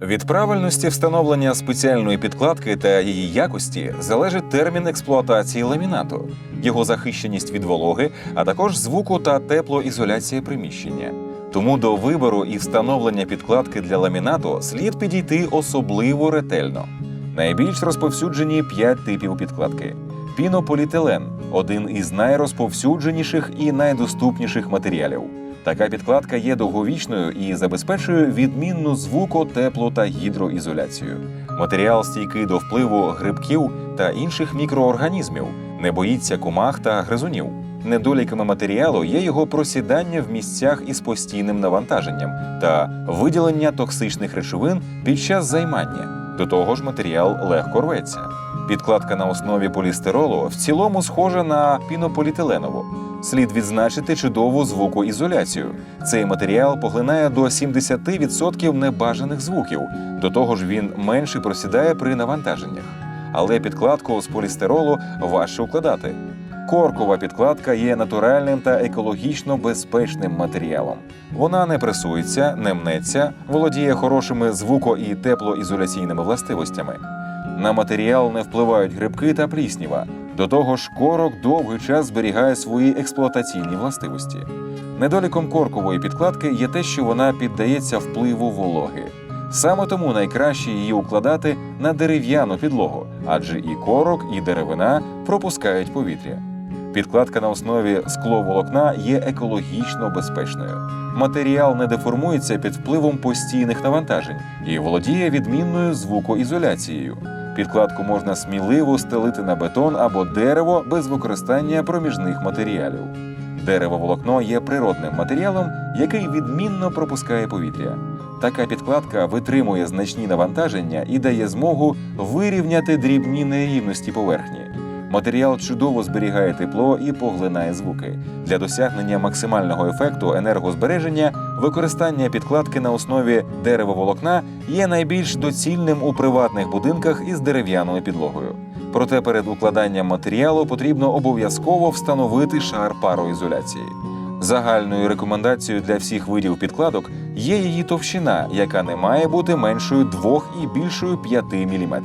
Від правильності встановлення спеціальної підкладки та її якості залежить термін експлуатації ламінату, його захищеність від вологи, а також звуку та теплоізоляція приміщення. Тому до вибору і встановлення підкладки для ламінату слід підійти особливо ретельно. Найбільш розповсюджені п'ять типів підкладки. Пінополіетилен – один із найрозповсюдженіших і найдоступніших матеріалів. Така підкладка є довговічною і забезпечує відмінну звуко, тепло та гідроізоляцію. Матеріал стійкий до впливу грибків та інших мікроорганізмів, не боїться комах та гризунів. Недоліками матеріалу є його просідання в місцях із постійним навантаженням та виділення токсичних речовин під час займання. До того ж, матеріал легко рветься. Підкладка на основі полістиролу в цілому схожа на пінополіетиленову. Слід відзначити чудову звукоізоляцію. Цей матеріал поглинає до 70% небажаних звуків. До того ж, він менше просідає при навантаженнях. Але підкладку з полістиролу важче укладати. Коркова підкладка є натуральним та екологічно безпечним матеріалом. Вона не пресується, не мнеться, володіє хорошими звуко- і теплоізоляційними властивостями. На матеріал не впливають грибки та плісніва. До того ж, корок довгий час зберігає свої експлуатаційні властивості. Недоліком коркової підкладки є те, що вона піддається впливу вологи. Саме тому найкраще її укладати на дерев'яну підлогу, адже і корок, і деревина пропускають повітря. Підкладка на основі скловолокна є екологічно безпечною. Матеріал не деформується під впливом постійних навантажень і володіє відмінною звукоізоляцією. Підкладку можна сміливо стелити на бетон або дерево без використання проміжних матеріалів. Деревоволокно є природним матеріалом, який відмінно пропускає повітря. Така підкладка витримує значні навантаження і дає змогу вирівняти дрібні нерівності поверхні. Матеріал чудово зберігає тепло і поглинає звуки. Для досягнення максимального ефекту енергозбереження використання підкладки на основі деревоволокна є найбільш доцільним у приватних будинках із дерев'яною підлогою. Проте перед укладанням матеріалу потрібно обов'язково встановити шар пароізоляції. Загальною рекомендацією для всіх видів підкладок є її товщина, яка не має бути меншою 2 і більшою 5 мм.